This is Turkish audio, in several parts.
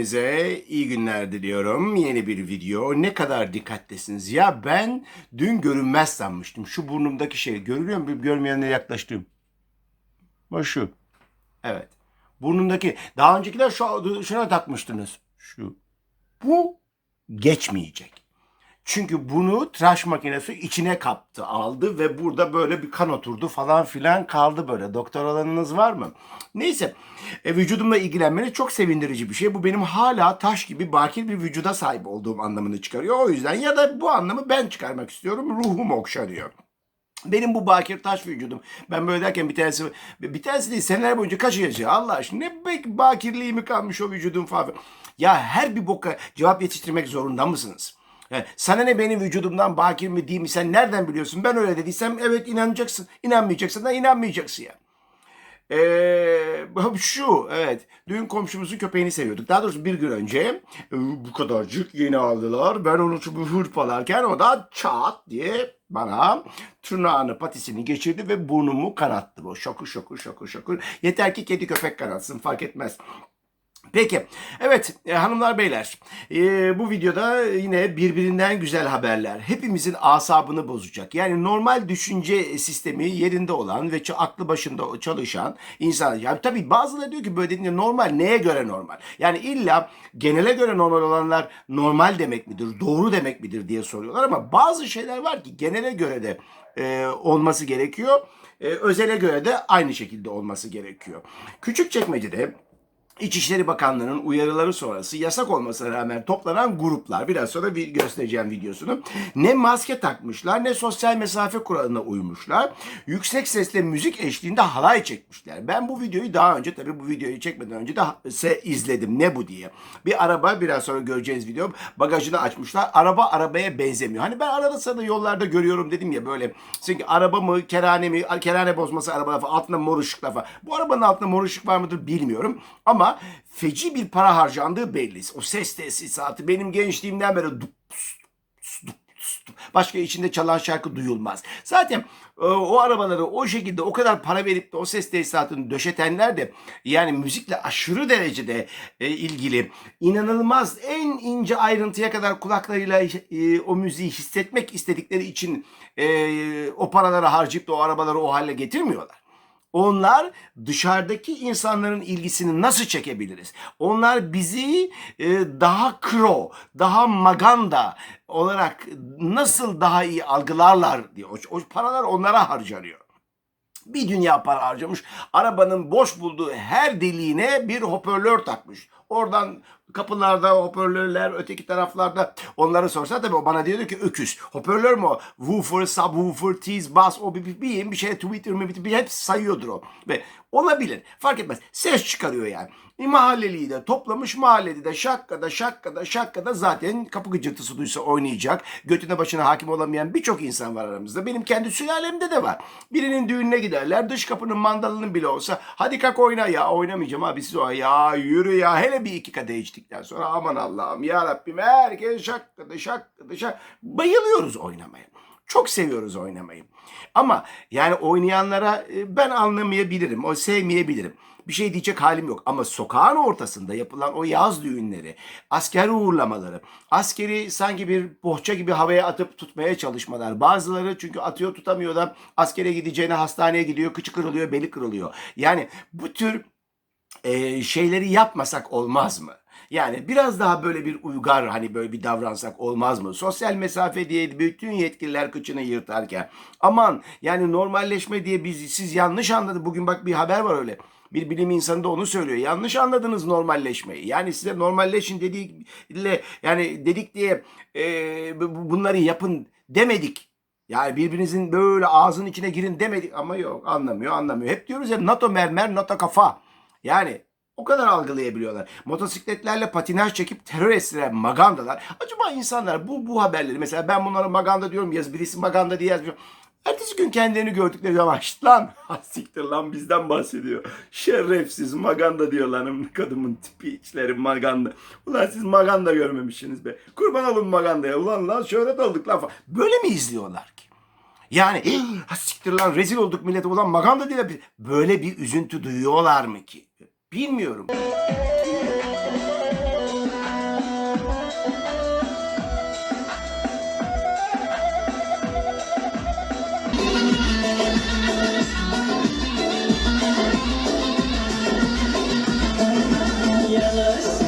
Hepinize iyi günler diliyorum. Yeni bir video. Ne kadar dikkatlisiniz. Ya ben dün görünmez sanmıştım. Şu burnumdaki şey görülüyor mu? Görmeyenlere yaklaştım. Bak şu. Evet. Burnumdaki. Daha öncekiler şu, şuna takmıştınız. Şu. Bu geçmeyecek. Çünkü bunu tıraş makinesi içine kaptı, aldı ve burada böyle bir kan oturdu falan filan kaldı böyle. Doktor olanınız var mı? Neyse, e, vücudumla ilgilenmeniz çok sevindirici bir şey. Bu benim hala taş gibi bakir bir vücuda sahip olduğum anlamını çıkarıyor. O yüzden ya da bu anlamı ben çıkarmak istiyorum. Ruhum okşanıyor. Benim bu bakir taş vücudum. Ben böyle derken bir tanesi, bir tanesi değil seneler boyunca kaç yaşıyor Allah aşkına. Ne bakirliği mi kalmış o vücudun falan. Ya her bir boka cevap yetiştirmek zorunda mısınız? Yani sana ne benim vücudumdan bakir mi değil mi sen nereden biliyorsun? Ben öyle dediysem evet inanacaksın. İnanmayacaksın da inanmayacaksın ya. Ee, şu evet düğün komşumuzun köpeğini seviyorduk. Daha doğrusu bir gün önce e, bu kadarcık yeni aldılar. Ben onu şu hırpalarken o da çat diye bana tırnağını patisini geçirdi ve burnumu kanattı. Bu şokur şokur şokur şokur. Yeter ki kedi köpek kanatsın fark etmez. Peki. Evet e, hanımlar beyler. e, bu videoda yine birbirinden güzel haberler. Hepimizin asabını bozacak. Yani normal düşünce sistemi yerinde olan ve aklı başında çalışan insan. Yani tabii bazıları diyor ki böyle dediğinde normal neye göre normal? Yani illa genele göre normal olanlar normal demek midir? Doğru demek midir diye soruyorlar ama bazı şeyler var ki genele göre de e, olması gerekiyor. E, özele göre de aynı şekilde olması gerekiyor. Küçükçekmece'de İçişleri Bakanlığı'nın uyarıları sonrası yasak olmasına rağmen toplanan gruplar biraz sonra bir göstereceğim videosunu ne maske takmışlar ne sosyal mesafe kuralına uymuşlar. Yüksek sesle müzik eşliğinde halay çekmişler. Ben bu videoyu daha önce tabii bu videoyu çekmeden önce de se izledim ne bu diye. Bir araba biraz sonra göreceğiniz video bagajını açmışlar. Araba arabaya benzemiyor. Hani ben arada sırada yollarda görüyorum dedim ya böyle sanki araba mı kerane mi kerane bozması araba falan altında mor ışıklar falan. Bu arabanın altında mor ışık var mıdır bilmiyorum ama feci bir para harcandığı belli. O ses tesisatı benim gençliğimden beri başka içinde çalan şarkı duyulmaz. Zaten e, o arabaları o şekilde o kadar para verip de o ses tesisatını döşetenler de yani müzikle aşırı derecede e, ilgili inanılmaz en ince ayrıntıya kadar kulaklarıyla e, o müziği hissetmek istedikleri için o paraları harcayıp da o arabaları o hale getirmiyorlar. Onlar dışarıdaki insanların ilgisini nasıl çekebiliriz? Onlar bizi e, daha kro, daha maganda olarak nasıl daha iyi algılarlar diye. O, o paralar onlara harcanıyor. Bir dünya para harcamış. Arabanın boş bulduğu her deliğine bir hoparlör takmış. Oradan kapılarda hoparlörler, öteki taraflarda onları sorsa tabii o bana diyordu ki öküz. Hoparlör mü? Woofer, subwoofer, tease, bass, o bir, bir, bir, bir şey Twitter mi bir, bir hepsi sayıyordur o. Ve olabilir. Fark etmez. Ses çıkarıyor yani. E, de toplamış mahalleli de şakkada şakkada şakkada zaten kapı gıcırtısı duysa oynayacak. Götüne başına hakim olamayan birçok insan var aramızda. Benim kendi sülalemde de var. Birinin düğününe giderler. Dış kapının mandalının bile olsa hadi kalk oyna ya oynamayacağım abi siz o ya yürü ya hele bir iki kadeh içtikten sonra aman Allah'ım ya Rabbim herkes şakkada şakkada şak bayılıyoruz oynamaya. Çok seviyoruz oynamayı. Ama yani oynayanlara e, ben anlamayabilirim, o sevmeyebilirim. Bir şey diyecek halim yok. Ama sokağın ortasında yapılan o yaz düğünleri, asker uğurlamaları, askeri sanki bir bohça gibi havaya atıp tutmaya çalışmalar. Bazıları çünkü atıyor tutamıyor da askere gideceğine hastaneye gidiyor, kıçı kırılıyor, beli kırılıyor. Yani bu tür e, şeyleri yapmasak olmaz mı? Yani biraz daha böyle bir uygar hani böyle bir davransak olmaz mı? Sosyal mesafe diye bütün yetkililer kıçını yırtarken. Aman yani normalleşme diye biz siz yanlış anladınız. Bugün bak bir haber var öyle. Bir bilim insanı da onu söylüyor. Yanlış anladınız normalleşmeyi. Yani size normalleşin dediğiyle yani dedik diye e, bunları yapın demedik. Yani birbirinizin böyle ağzının içine girin demedik ama yok anlamıyor anlamıyor. Hep diyoruz ya NATO mermer NATO kafa. Yani o kadar algılayabiliyorlar. Motosikletlerle patinaj çekip terör estiren magandalar. Acaba insanlar bu bu haberleri mesela ben bunlara maganda diyorum yaz birisi maganda diye yazmıyor. Ertesi gün kendilerini gördükleri zaman "Şşt lan ha, siktir lan bizden bahsediyor. Şerefsiz maganda diyor lan kadının tipi içleri maganda. Ulan siz maganda görmemişsiniz be. Kurban olun magandaya. Ulan lan şöhret olduk lan falan. Böyle mi izliyorlar ki? Yani ha, siktir lan rezil olduk millete ulan maganda diye böyle bir üzüntü duyuyorlar mı ki? Bilmiyorum. Yalnız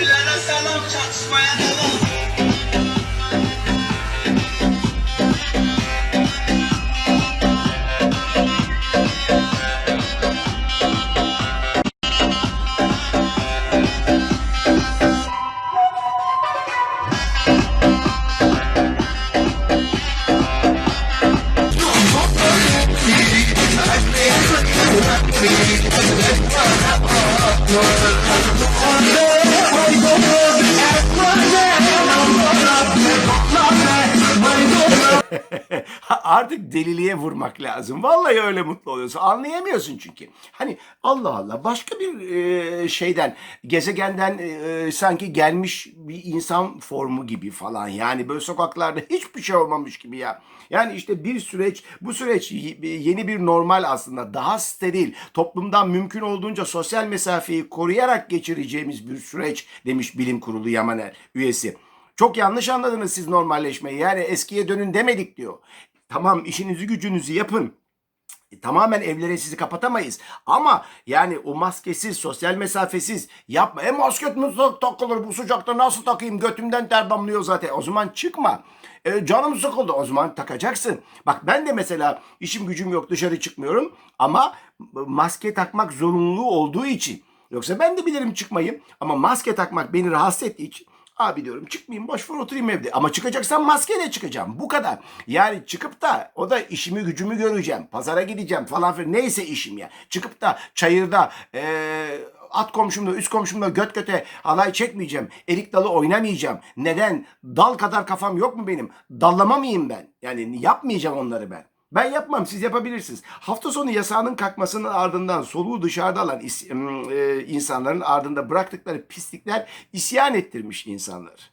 Bilene selam çatışmaya devam. Artık deliliğe vurmak lazım. Vallahi öyle mutlu oluyorsun. Anlayamıyorsun çünkü. Hani Allah Allah başka bir e, şeyden, gezegenden e, sanki gelmiş bir insan formu gibi falan. Yani böyle sokaklarda hiçbir şey olmamış gibi ya. Yani işte bir süreç, bu süreç yeni bir normal aslında. Daha steril, toplumdan mümkün olduğunca sosyal mesafeyi koruyarak geçireceğimiz bir süreç demiş bilim kurulu Yamaner üyesi. Çok yanlış anladınız siz normalleşmeyi. Yani eskiye dönün demedik diyor. Tamam işinizi gücünüzü yapın. E, Tamamen evlere sizi kapatamayız. Ama yani o maskesiz, sosyal mesafesiz yapma. E maske nasıl takılır bu sıcakta nasıl takayım? Götümden ter damlıyor zaten. O zaman çıkma. E, canım sıkıldı. O zaman takacaksın. Bak ben de mesela işim gücüm yok dışarı çıkmıyorum. Ama maske takmak zorunluluğu olduğu için. Yoksa ben de bilirim çıkmayı. Ama maske takmak beni rahatsız ettiği için Abi diyorum çıkmayayım boş ver oturayım evde. Ama çıkacaksam maskeyle çıkacağım. Bu kadar. Yani çıkıp da o da işimi gücümü göreceğim. Pazara gideceğim falan filan. Neyse işim ya. Çıkıp da çayırda eee at komşumla üst komşumla göt göte halay çekmeyeceğim. Erik dalı oynamayacağım. Neden? Dal kadar kafam yok mu benim? Dallama mıyım ben? Yani yapmayacağım onları ben. Ben yapmam siz yapabilirsiniz. Hafta sonu yasağının kalkmasının ardından soluğu dışarıda alan e, insanların ardında bıraktıkları pislikler isyan ettirmiş insanlar.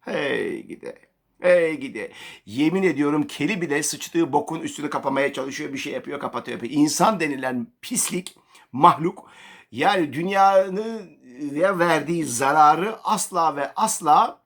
Hey gide. Hey gide. Yemin ediyorum keli bile sıçtığı bokun üstünü kapamaya çalışıyor. Bir şey yapıyor kapatıyor. yapıyor. İnsan denilen pislik, mahluk yani dünyaya verdiği zararı asla ve asla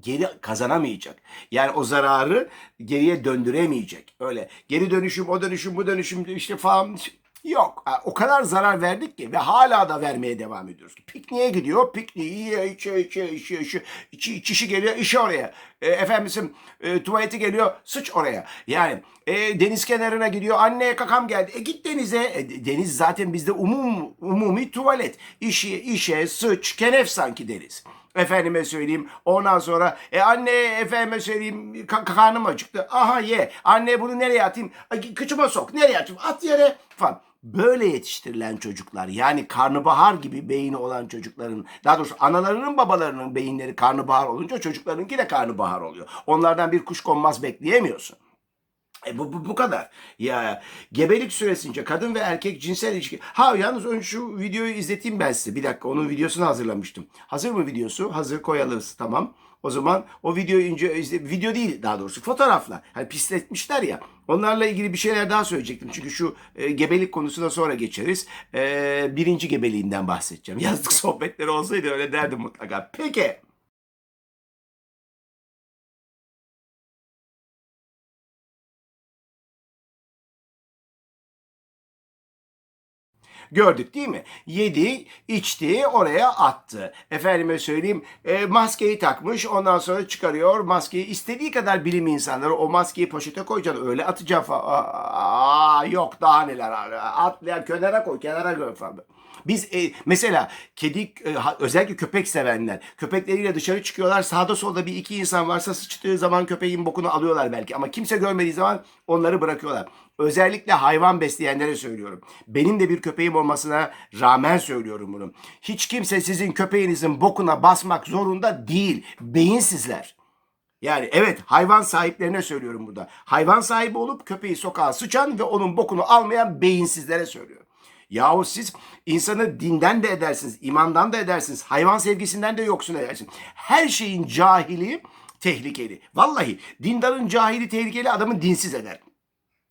geri kazanamayacak. Yani o zararı geriye döndüremeyecek. Öyle geri dönüşüm, o dönüşüm, bu dönüşüm işte falan yok. O kadar zarar verdik ki ve hala da vermeye devam ediyoruz. Pikniğe gidiyor, pikniği yiyor, içiyor, içiyor, içiyor, içiyor. İçi, çişi geliyor, işi oraya. E, efendim e, tuvaleti geliyor, sıç oraya. Yani e, deniz kenarına gidiyor, anne kakam geldi. E git denize. E, deniz zaten bizde umum, umumi tuvalet. İşi, işe, sıç, kenef sanki deniz. Efendime söyleyeyim. Ondan sonra e anne efendime söyleyeyim ka- karnım acıktı. Aha ye. Anne bunu nereye atayım? Ay, Kıçıma sok. Nereye atayım? At yere falan. Böyle yetiştirilen çocuklar yani karnabahar gibi beyni olan çocukların daha doğrusu analarının babalarının beyinleri karnabahar olunca çocuklarınki de karnabahar oluyor. Onlardan bir kuş konmaz bekleyemiyorsun. E bu, bu, bu kadar. Ya gebelik süresince kadın ve erkek cinsel ilişki. Ha yalnız önce şu videoyu izleteyim ben size. Bir dakika onun videosunu hazırlamıştım. Hazır mı videosu? Hazır koyalım tamam. O zaman o videoyu ince, izle- video değil daha doğrusu fotoğraflar. Hani pisletmişler ya. Onlarla ilgili bir şeyler daha söyleyecektim. Çünkü şu e, gebelik konusuna sonra geçeriz. E, birinci gebeliğinden bahsedeceğim. Yazlık sohbetleri olsaydı öyle derdim mutlaka. Peki. Gördük değil mi? Yedi, içti, oraya attı. Efendime söyleyeyim e, maskeyi takmış ondan sonra çıkarıyor maskeyi. istediği kadar bilim insanları o maskeyi poşete koyacaksın öyle atacaksın falan. Aa, yok daha neler. Atlayan kenara koy kenara koy falan. Biz e, mesela kedi e, özellikle köpek sevenler köpekleriyle dışarı çıkıyorlar. Sağda solda bir iki insan varsa sıçtığı zaman köpeğin bokunu alıyorlar belki ama kimse görmediği zaman onları bırakıyorlar. Özellikle hayvan besleyenlere söylüyorum. Benim de bir köpeğim olmasına rağmen söylüyorum bunu. Hiç kimse sizin köpeğinizin bokuna basmak zorunda değil. Beyinsizler. Yani evet hayvan sahiplerine söylüyorum burada. Hayvan sahibi olup köpeği sokağa sıçan ve onun bokunu almayan beyinsizlere söylüyorum. Yahu siz insanı dinden de edersiniz, imandan da edersiniz, hayvan sevgisinden de yoksun edersiniz. Her şeyin cahili tehlikeli. Vallahi dindarın cahili tehlikeli, adamın dinsiz eder.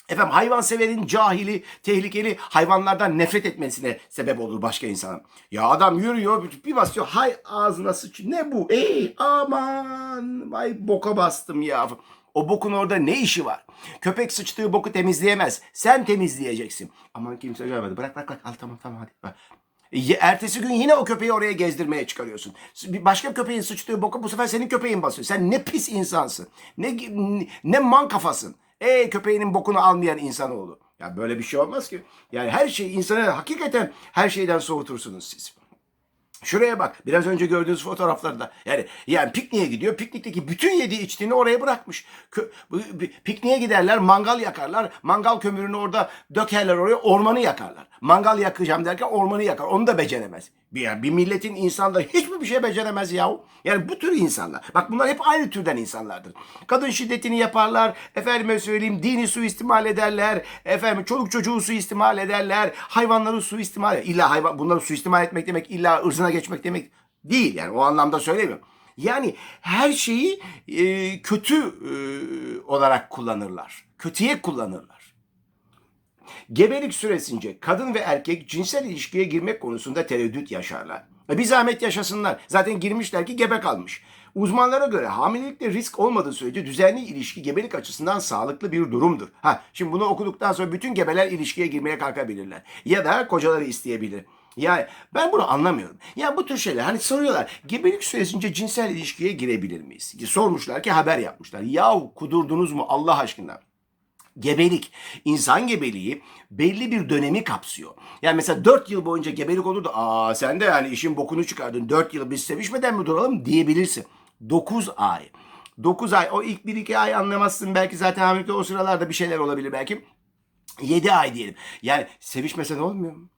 Efendim hayvanseverin cahili, tehlikeli hayvanlardan nefret etmesine sebep olur başka insanın. Ya adam yürüyor bir basıyor hay ağzına sıç. Ne bu? Ey aman vay boka bastım ya. O bokun orada ne işi var? Köpek sıçtığı boku temizleyemez. Sen temizleyeceksin. Aman kimse görmedi. Bırak bırak bırak. Al tamam tamam hadi. Ertesi gün yine o köpeği oraya gezdirmeye çıkarıyorsun. Bir başka köpeğin sıçtığı boku bu sefer senin köpeğin basıyor. Sen ne pis insansın. Ne ne man kafasın. Ey köpeğinin bokunu almayan insanoğlu. Ya böyle bir şey olmaz ki. Yani her şey insanı hakikaten her şeyden soğutursunuz siz. Şuraya bak. Biraz önce gördüğünüz fotoğraflarda. Yani yani pikniğe gidiyor. Piknikteki bütün yediği içtiğini oraya bırakmış. Kö, pikniğe giderler, mangal yakarlar. Mangal kömürünü orada dökerler oraya, ormanı yakarlar. Mangal yakacağım derken ormanı yakar. Onu da beceremez. Bir, yani bir milletin insanları hiçbir bir şey beceremez yahu. Yani bu tür insanlar. Bak bunlar hep aynı türden insanlardır. Kadın şiddetini yaparlar. Efendime söyleyeyim dini suistimal ederler. Efendim çoluk çocuğu suistimal ederler. Hayvanları suistimal eder. İlla hayvan bunları suistimal etmek demek illa ırzına geçmek demek değil. Yani o anlamda söylemiyorum. Yani her şeyi e, kötü e, olarak kullanırlar. Kötüye kullanırlar. Gebelik süresince kadın ve erkek cinsel ilişkiye girmek konusunda tereddüt yaşarlar. E Bir zahmet yaşasınlar. Zaten girmişler ki gebe kalmış. Uzmanlara göre hamilelikte risk olmadığı sürece düzenli ilişki gebelik açısından sağlıklı bir durumdur. Ha, şimdi bunu okuduktan sonra bütün gebeler ilişkiye girmeye kalkabilirler. Ya da kocaları isteyebilir. Yani ben bunu anlamıyorum. Ya bu tür şeyler hani soruyorlar. Gebelik süresince cinsel ilişkiye girebilir miyiz? Sormuşlar ki haber yapmışlar. Yahu kudurdunuz mu Allah aşkına? Gebelik, insan gebeliği belli bir dönemi kapsıyor. Yani mesela 4 yıl boyunca gebelik olur da aa sen de yani işin bokunu çıkardın 4 yıl biz sevişmeden mi duralım diyebilirsin. 9 ay. 9 ay o ilk 1-2 ay anlamazsın belki zaten hamilelikte o sıralarda bir şeyler olabilir belki. 7 ay diyelim. Yani sevişmesen olmuyor mu?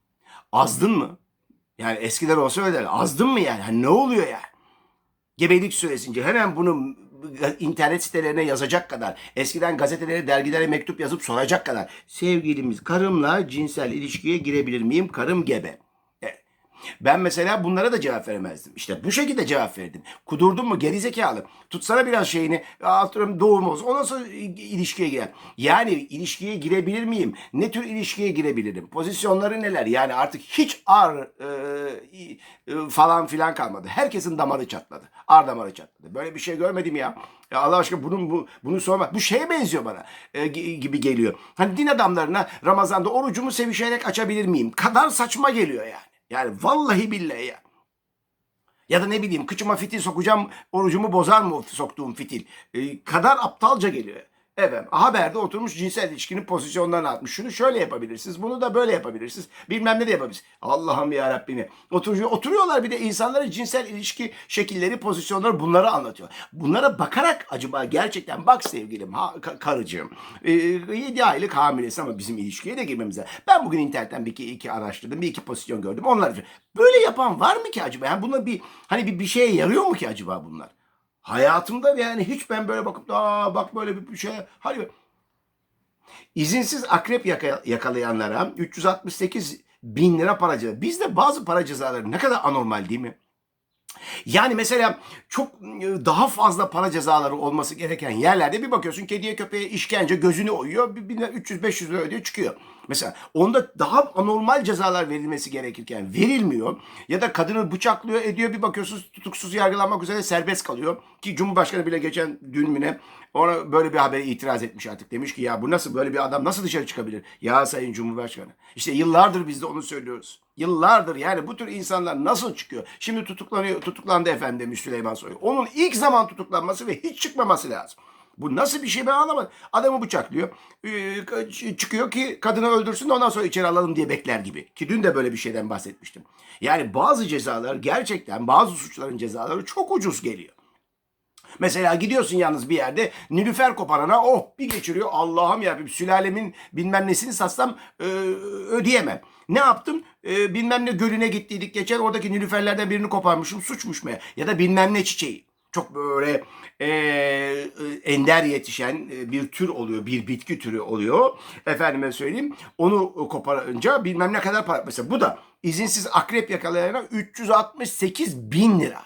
Azdın mı? Yani eskiler olsa öyle derler. Azdın mı yani? Hani ne oluyor yani? gebelik süresince hemen bunu internet sitelerine yazacak kadar, eskiden gazetelere, dergilere mektup yazıp soracak kadar sevgilimiz karımla cinsel ilişkiye girebilir miyim? Karım gebe. Ben mesela bunlara da cevap veremezdim. İşte bu şekilde cevap verdim. Kudurdun mu gerizekalı? Tutsana biraz şeyini. Atıyorum doğum olsun. O nasıl ilişkiye girer? Yani ilişkiye girebilir miyim? Ne tür ilişkiye girebilirim? Pozisyonları neler? Yani artık hiç ar e, e, falan filan kalmadı. Herkesin damarı çatladı. Ar damarı çatladı. Böyle bir şey görmedim ya. Ya Allah aşkına bunun bu, bunu sormak. Bu şeye benziyor bana e, gi- gibi geliyor. Hani din adamlarına Ramazan'da orucumu sevişerek açabilir miyim? Kadar saçma geliyor yani. Yani vallahi billahi ya. Ya da ne bileyim kıçıma fitil sokacağım orucumu bozar mı soktuğum fitil? E, kadar aptalca geliyor. Efendim haberde oturmuş cinsel ilişkinin pozisyonlarını atmış. Şunu şöyle yapabilirsiniz, bunu da böyle yapabilirsiniz. Bilmem ne de yapabilirsiniz. Allah'ım ya Rabbim. Oturuyor, oturuyorlar bir de insanlara cinsel ilişki şekilleri, pozisyonları bunları anlatıyor. Bunlara bakarak acaba gerçekten bak sevgilim, ha, ka- karıcığım. E, 7 aylık hamilesin ama bizim ilişkiye de girmemiz lazım. Ben bugün internetten bir iki, iki araştırdım, bir iki pozisyon gördüm. Onlar böyle yapan var mı ki acaba? Yani buna bir hani bir, bir şeye yarıyor mu ki acaba bunlar? Hayatımda yani hiç ben böyle bakıp da bak böyle bir şey. Hayır. İzinsiz akrep yaka- yakalayanlara 368 bin lira para ceza. Bizde bazı para cezaları ne kadar anormal değil mi? Yani mesela çok e, daha fazla para cezaları olması gereken yerlerde bir bakıyorsun kediye köpeğe işkence gözünü oyuyor. bir- bir 300-500 lira ödüyor çıkıyor. Mesela onda daha anormal cezalar verilmesi gerekirken verilmiyor. Ya da kadını bıçaklıyor ediyor bir bakıyorsunuz tutuksuz yargılanmak üzere serbest kalıyor. Ki Cumhurbaşkanı bile geçen dün mü ne ona böyle bir habere itiraz etmiş artık. Demiş ki ya bu nasıl böyle bir adam nasıl dışarı çıkabilir? Ya Sayın Cumhurbaşkanı. İşte yıllardır biz de onu söylüyoruz. Yıllardır yani bu tür insanlar nasıl çıkıyor? Şimdi tutuklanıyor, tutuklandı efendim demiş Süleyman Soylu. Onun ilk zaman tutuklanması ve hiç çıkmaması lazım. Bu nasıl bir şey ben anlamadım. Adamı bıçaklıyor. Ee, çıkıyor ki kadını öldürsün de ondan sonra içeri alalım diye bekler gibi. Ki dün de böyle bir şeyden bahsetmiştim. Yani bazı cezalar gerçekten bazı suçların cezaları çok ucuz geliyor. Mesela gidiyorsun yalnız bir yerde nilüfer koparana oh bir geçiriyor Allah'ım ya sülalemin bilmem nesini satsam e, ödeyemem. Ne yaptım? E, bilmem ne gölüne gittiydik geçen oradaki nilüferlerden birini koparmışım suçmuş mu? Ya da bilmem ne çiçeği. Çok böyle e, e, ender yetişen e, bir tür oluyor. Bir bitki türü oluyor. Efendime söyleyeyim. Onu koparınca bilmem ne kadar para. Mesela bu da izinsiz akrep yakalayana 368 bin lira.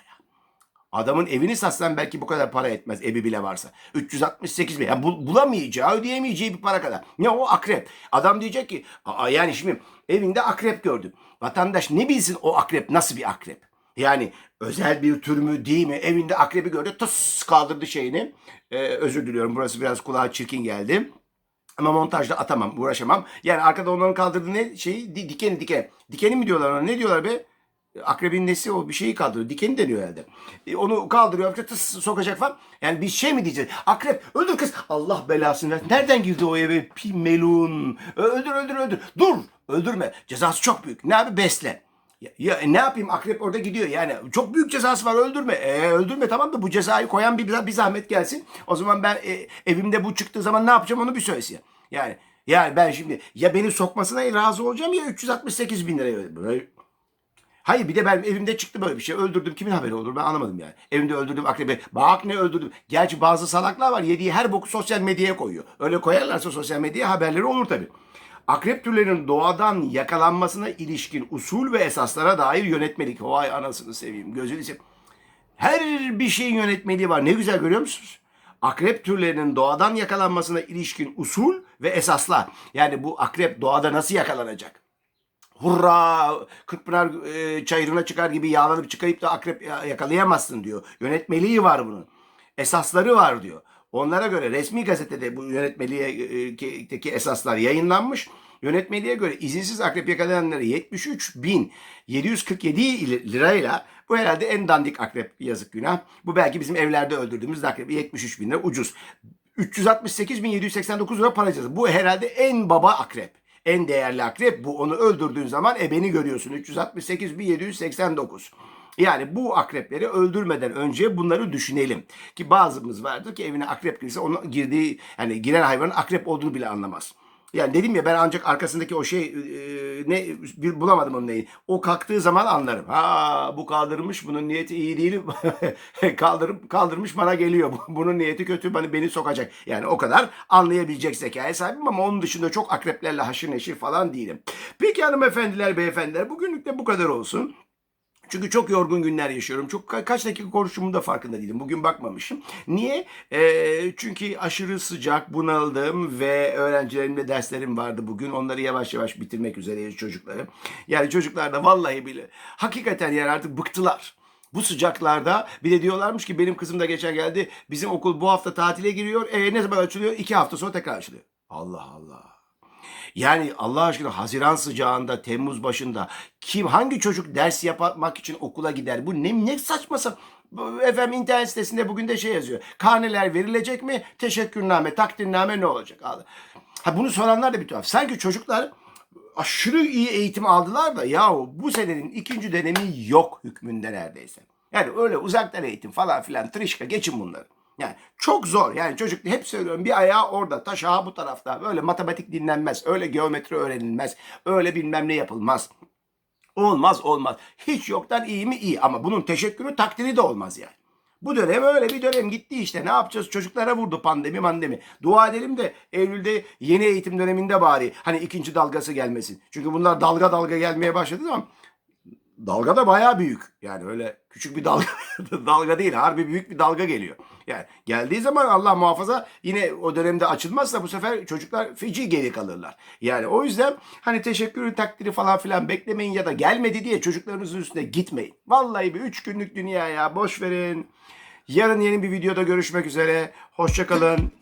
Adamın evini satsan belki bu kadar para etmez evi bile varsa. 368 bin. Yani bul- bulamayacağı, ödeyemeyeceği bir para kadar. Ne o akrep. Adam diyecek ki yani şimdi evinde akrep gördüm. Vatandaş ne bilsin o akrep nasıl bir akrep? Yani özel bir tür mü değil mi? Evinde akrebi gördü. Tıs kaldırdı şeyini. Ee, özür diliyorum burası biraz kulağa çirkin geldi. Ama montajda atamam, uğraşamam. Yani arkada onların kaldırdığı ne şeyi di- dikeni diken. Dikeni mi diyorlar ona? Ne diyorlar be? Akrebin nesi o bir şeyi kaldırıyor. Dikeni deniyor herhalde. E, onu kaldırıyor. Tıs sokacak falan. Yani bir şey mi diyeceğiz? Akrep öldür kız. Allah belasını ver. Nereden girdi o eve? Pi melun. Öldür öldür öldür. Dur. Öldürme. Cezası çok büyük. Ne abi? Besle. Ya, ya e, ne yapayım akrep orada gidiyor yani çok büyük cezası var öldürme. E, öldürme tamam da bu cezayı koyan bir, bir zahmet gelsin. O zaman ben e, evimde bu çıktığı zaman ne yapacağım onu bir söylesin. Yani yani ben şimdi ya beni sokmasına razı olacağım ya 368 bin liraya Hayır bir de ben evimde çıktı böyle bir şey. Öldürdüm. Kimin haberi olur ben anlamadım yani. Evimde öldürdüm akrebi. Bak ne öldürdüm. Gerçi bazı salaklar var. Yediği her boku sosyal medyaya koyuyor. Öyle koyarlarsa sosyal medyaya haberleri olur tabii. Akrep türlerinin doğadan yakalanmasına ilişkin usul ve esaslara dair yönetmelik. Vay anasını seveyim. Gözünü seveyim. Her bir şeyin yönetmeliği var. Ne güzel görüyor musunuz? Akrep türlerinin doğadan yakalanmasına ilişkin usul ve esaslar. Yani bu akrep doğada nasıl yakalanacak? hurra Kırkpınar e, çayırına çıkar gibi yağlanıp çıkayıp da akrep ya- yakalayamazsın diyor. Yönetmeliği var bunun. Esasları var diyor. Onlara göre resmi gazetede bu yönetmeliğe esaslar yayınlanmış. Yönetmeliğe göre izinsiz akrep yakalayanları 73.747 lirayla bu herhalde en dandik akrep yazık günah. Bu belki bizim evlerde öldürdüğümüz akrep 73 bin lira ucuz. 368.789 lira para cezası. Bu herhalde en baba akrep. En değerli akrep bu. Onu öldürdüğün zaman ebeni görüyorsun. 368.789. Yani bu akrepleri öldürmeden önce bunları düşünelim. Ki bazımız vardır ki evine akrep girse onun girdiği yani giren hayvanın akrep olduğunu bile anlamaz. Yani dedim ya ben ancak arkasındaki o şey e, ne bir bulamadım onun neyi. O kalktığı zaman anlarım. Ha bu kaldırmış bunun niyeti iyi değil. Kaldırıp kaldırmış bana geliyor. Bunun niyeti kötü beni beni sokacak. Yani o kadar anlayabilecek zekaya sahibim ama onun dışında çok akreplerle haşır neşir falan değilim. Peki hanımefendiler beyefendiler bugünlük de bu kadar olsun. Çünkü çok yorgun günler yaşıyorum. Çok ka- kaç dakika konuştuğumun da farkında değilim. Bugün bakmamışım. Niye? Ee, çünkü aşırı sıcak, bunaldım ve öğrencilerimle derslerim vardı bugün. Onları yavaş yavaş bitirmek üzereyiz çocukları. Yani çocuklar da vallahi bile hakikaten yani artık bıktılar. Bu sıcaklarda bir de diyorlarmış ki benim kızım da geçen geldi. Bizim okul bu hafta tatile giriyor. E, ne zaman açılıyor? İki hafta sonra tekrar açılıyor. Allah Allah. Yani Allah aşkına Haziran sıcağında, Temmuz başında kim hangi çocuk ders yapmak için okula gider? Bu ne ne saçma sapan. Efendim internet sitesinde bugün de şey yazıyor. Karneler verilecek mi? Teşekkürname, takdirname ne olacak? Ha bunu soranlar da bir tuhaf. Sanki çocuklar aşırı iyi eğitim aldılar da yahu bu senenin ikinci dönemi yok hükmünde neredeyse. Yani öyle uzaktan eğitim falan filan trişka geçin bunları. Yani çok zor. Yani çocuk hep söylüyorum bir ayağı orada, taş ayağı bu tarafta. Böyle matematik dinlenmez, öyle geometri öğrenilmez, öyle bilmem ne yapılmaz. Olmaz olmaz. Hiç yoktan iyi mi iyi ama bunun teşekkürü takdiri de olmaz yani. Bu dönem öyle bir dönem gitti işte. Ne yapacağız? Çocuklara vurdu pandemi mandemi. Dua edelim de Eylül'de yeni eğitim döneminde bari hani ikinci dalgası gelmesin. Çünkü bunlar dalga dalga gelmeye başladı ama dalga da bayağı büyük. Yani öyle küçük bir dalga dalga değil. Harbi büyük bir dalga geliyor. Yani geldiği zaman Allah muhafaza yine o dönemde açılmazsa bu sefer çocuklar feci geri kalırlar. Yani o yüzden hani teşekkürü takdiri falan filan beklemeyin ya da gelmedi diye çocuklarınızın üstüne gitmeyin. Vallahi bir üç günlük dünya ya boş verin. Yarın yeni bir videoda görüşmek üzere. Hoşçakalın.